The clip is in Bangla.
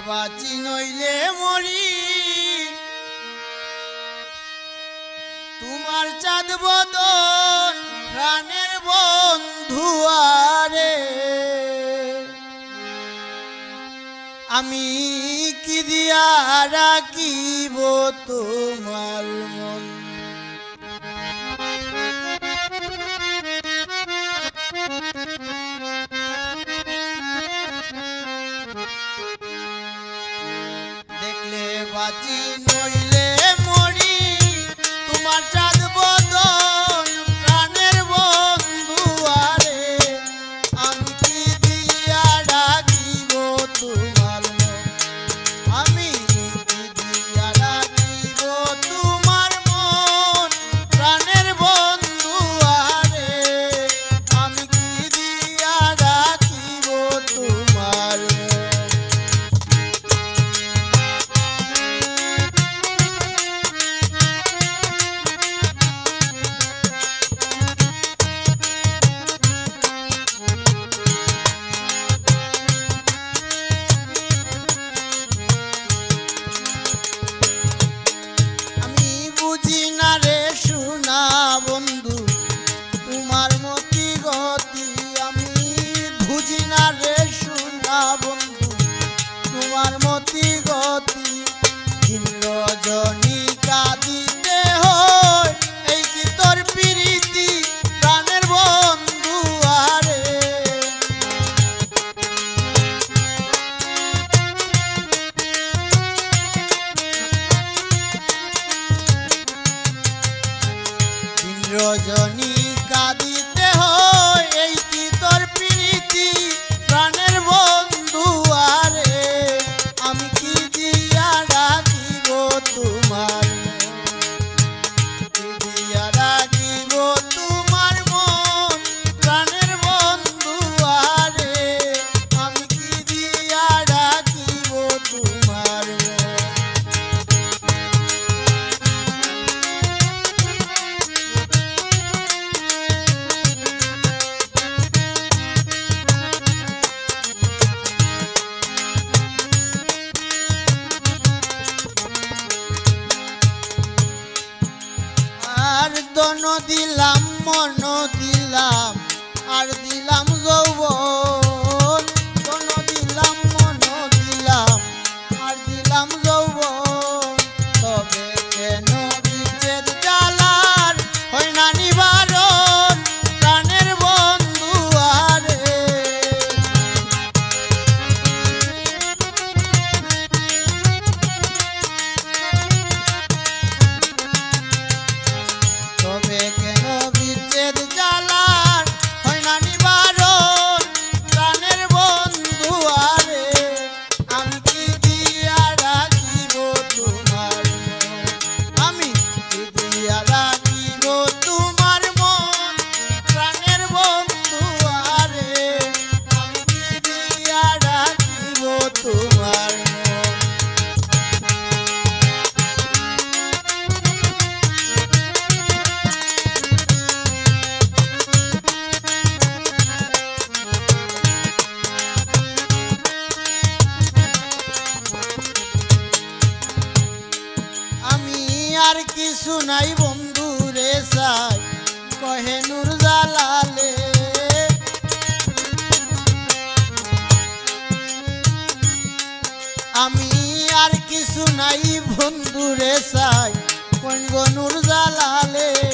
বাঁচি নইলে মরি। তোমার চাঁদ বদন প্রাণের বন্ধু আরে। আমি কি দিয়া রাখিব তোমার Madina. রজনী দিলাম মন দিলাম আর কিছু নাই বন্ধু রে সাই, কহে নূর জালালে। আমি আর কিছু নাই বন্ধু রে সাই কোন গো নূর জালালে।